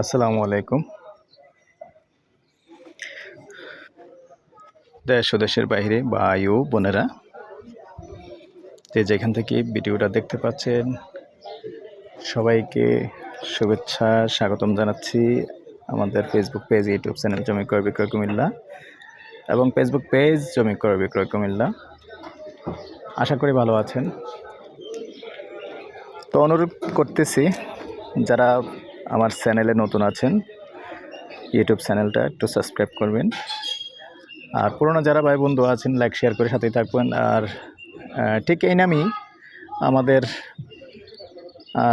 আসসালামু আলাইকুম। দেশ ও দেশের বাইরে বায়ু বোনেরা, যে যেখান থেকে ভিডিওটা দেখতে পাচ্ছেন, সবাইকে শুভেচ্ছা, স্বাগতম জানাচ্ছি আমাদের ফেসবুক পেজ ইউটিউব চ্যানেল জমি ক্রয় বিক্রয় কুমিল্লা এবং ফেসবুক পেজ জমি ক্রয় বিক্রয় কুমিল্লা আশা করি ভালো আছেন। তো অনুরোধ করতেছি, যারা আমার চ্যানেলে নতুন আছেন ইউটিউব চ্যানেলটা একটু সাবস্ক্রাইব করবেন। আর পুরোনো যারা ভাই বন্ধু আছেন লাইক শেয়ার করে সাথেই থাকবেন। আর ঠিক এই নামই আমাদের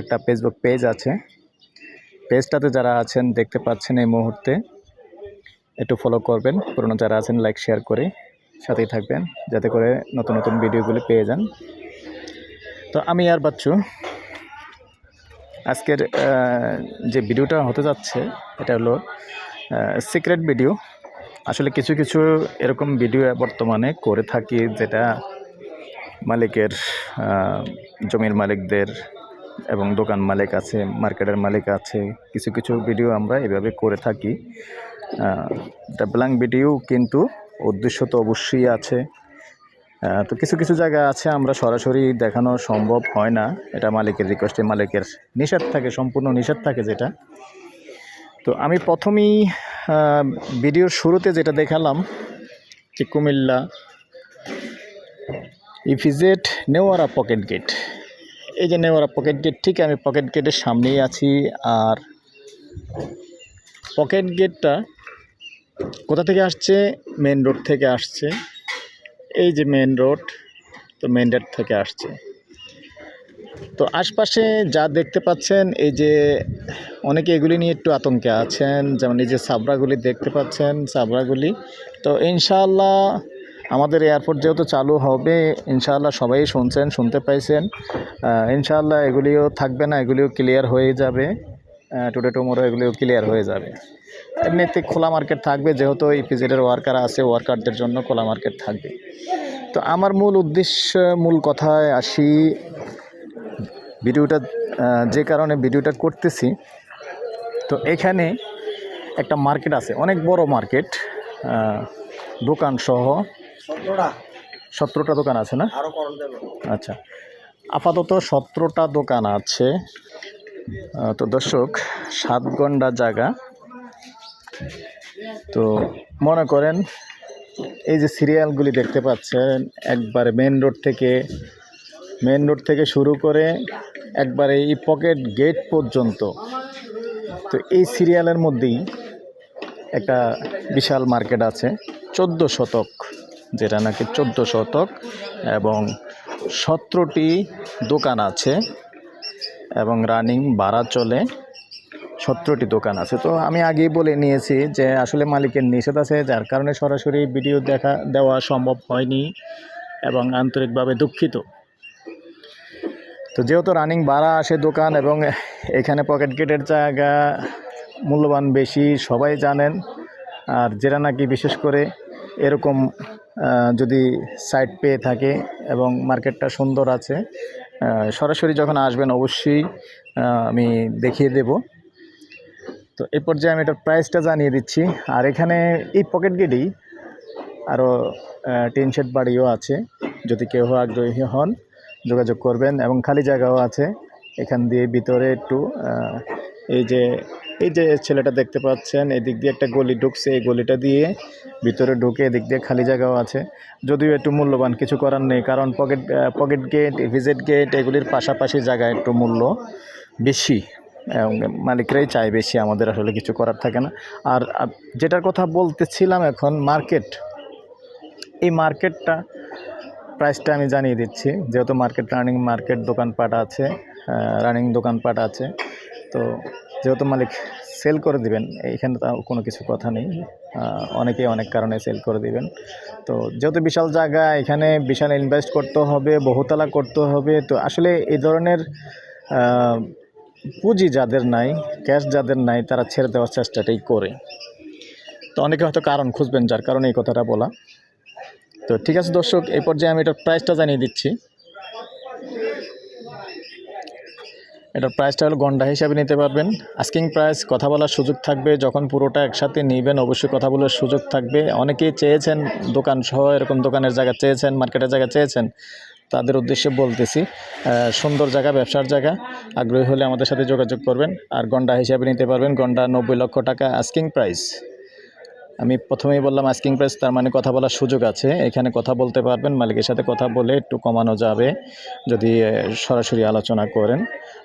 একটা ফেসবুক পেজ আছে। পেজটাতে যারা আছেন, দেখতে পাচ্ছেন এই মুহূর্তে, একটু ফলো করবেন। পুরোনো যারা আছেন লাইক শেয়ার করে সাথেই থাকবেন, যাতে করে নতুন নতুন ভিডিওগুলি পেয়ে যান। তো আমি আর বাচ্চু আজকের যে ভিডিওটা হতে যাচ্ছে, এটা হলো সিক্রেট ভিডিও আসলে কিছু কিছু এরকম ভিডিও বর্তমানে করে থাকি যেটা মালিকের জমির মালিকদের এবং দোকান মালিক আছে, মার্কেটের মালিক আছে, কিছু কিছু ভিডিও আমরা এভাবে করে থাকি। এটা ব্ল্যাঙ্ক ভিডিও কিন্তু উদ্দেশ্য তো অবশ্যই আছে। তো কিছু কিছু জায়গা আছে, আমরা সরাসরি দেখানো সম্ভব হয় না। এটা মালিকের রিকোয়েস্টে মালিকের নিষেধ থাকে, সম্পূর্ণ নিষেধ থাকে যেটা। তো আমি প্রথমেই ভিডিওর শুরুতে যেটা দেখালাম, যে কুমিল্লা ইফিজেট নেওয়ারা পকেট গেট এই যে নেওয়ারা পকেট গেট ঠিক আমি পকেট গেটের সামনেই আছি, আর পকেট গেটটা কোথা থেকে আসছে? মেন রোড থেকে আসছে। এই যে মেন রোড তো মেন রোড থেকে আসছে। তো আশপাশে যা দেখতে পাচ্ছেন, এই যে অনেকে এগুলি নিয়ে একটু আতঙ্কে আছেন, যেমন এই যে সাবরাগুলি দেখতে পাচ্ছেন, সাবরাগুলি। তো ইনশাআল্লাহ আমাদের এয়ারপোর্ট যেহেতু চালু হবে, ইনশাআল্লাহ সবাই শুনছেন, শুনতে পাইছেন। ইনশাআল্লাহ এগুলিও থাকবে না, এগুলিও ক্লিয়ার হয়ে যাবে। টুডে টুমোরো এগুলিও ক্লিয়ার হয়ে যাবে। এমনিতে খোলা মার্কেট থাকবে যেহেতু ইপিজেডের ওয়ার্কার আছে ওয়ার্কারদের জন্য খোলা মার্কেট থাকবে। তো আমার মূল উদ্দেশ্য মূল কথায় আসি ভিডিওটা যে কারণে ভিডিওটা করতেছি তো এখানে একটা মার্কেট আছে অনেক বড় মার্কেট দোকান সহ। সতেরোটা। দোকান আছে না? আচ্ছা। আপাতত সতেরোটা দোকান আছে। তো দর্শক, সাত ঘণ্টা জায়গা। তো মনে করেন, এই যে সিরিয়ালগুলি দেখতে পাচ্ছেন, একবারে মেন রোড থেকে মেন রোড থেকে শুরু করে একবারে এই পকেট গেট পর্যন্ত। তো এই সিরিয়ালের মধ্যেই একটা বিশাল মার্কেট আছে, চোদ্দ শতক, যেটা নাকি চোদ্দ শতক এবং সতেরোটি দোকান আছে। এবং রানিং ভাড়া চলে সতেরোটি দোকান আছে। তো আমি আগেই বলে নিয়েছি যে আসলে মালিকের নিষেধ আছে, যার কারণে সরাসরি ভিডিও দেখা, দেওয়া সম্ভব হয়নি এবং আন্তরিকভাবে দুঃখিত। তো যেহেতু রানিং ভাড়া আসে দোকান এবং এখানে পকেট গেটের জায়গা মূল্যবান বেশি, সবাই জানেন, আর যেটা নাকি বিশেষ করে এরকম যদি সাইট পেয়ে থাকে এবং মার্কেটটা সুন্দর আছে সরাসরি যখন আসবেন, অবশ্যই আমি দেখিয়ে দেব। তো এই পর্যায়ে আমি এটার প্রাইসটা জানিয়ে দিচ্ছি। আর এখানে এই পকেট গেটেই আরও টিন শেড বাড়িও আছে। যদি কেউ আগ্রহী হন, যোগাযোগ করবেন এবং খালি জায়গাও আছে। এখান দিয়ে ভিতরে একটু এই যে এই যে ছেলেটা দেখতে পাচ্ছেন, এদিক দিয়ে একটা গলি ঢুকছে। এই গলিটা দিয়ে ভিতরে ঢুকে এদিক দিয়ে খালি জায়গাও আছে। যদিও একটু মূল্যবান, কিছু করার নেই। কারণ pocket pocket gate visit gate এগুলির পাশাপাশি জায়গায় একটু মূল্য বেশি। মালিকরাই চায় বেশি, আমাদের আসলে কিছু করার থাকে না। আর যেটার কথা বলতেছিলাম এখন মার্কেট এই মার্কেটটা প্রাইসটা আমি জানিয়ে দিচ্ছি। যেহেতু মার্কেট রানিং মার্কেট দোকানপাট আছে রানিং দোকানপাট আছে, তো যেহেতু মালিক সেল করে দিবেন এইখানে তো কোনো কিছু কথা নেই। অনেকেই অনেক কারণে সেল করে দিবেন। তো যেহেতু বিশাল জায়গা, এখানে বিশাল ইনভেস্ট করতে হবে, বহুতলা করতে হবে, তো আসলে এই ধরনের পুঁজি যাদের নাই ক্যাশ যাদের নাই, তারা ছেড়ে দেওয়ার চেষ্টাটাই করে। তো অনেকে হয়তো কারণ খুঁজবেন, যার কারণে এই কথাটা বলা। তো ঠিক আছে দর্শক, এই পর্যায়ে আমি এটার প্রাইসটা জানিয়ে দিচ্ছি। এটার প্রাইসটা হলো গন্ডা হিসাবে নিতে পারবেন। আস্কিং প্রাইস কথা বলার সুযোগ থাকবে, যখন পুরোটা একসাথে নেবেন, অবশ্যই কথা বলার সুযোগ থাকবে। অনেকেই চেয়েছেন দোকান সহ, এরকম দোকানের জায়গা চেয়েছেন মার্কেটের জায়গা চেয়েছেন, তাদের উদ্দেশ্যে বলতেছি সুন্দর জায়গা, ব্যবসার জায়গা, আগ্রহী হলে আমাদের সাথে যোগাযোগ করবেন, আর গন্ডা হিসাবে নিতে পারবেন, গন্ডা নব্বই লক্ষ টাকা আস্কিং প্রাইস আমি প্রথমেই বললাম আস্কিং প্রাইস তার মানে কথা বলার সুযোগ আছে, এখানে কথা বলতে পারবেন, মালিকের সাথে কথা বলে একটু কমানো যাবে, যদি সরাসরি আলোচনা করেন।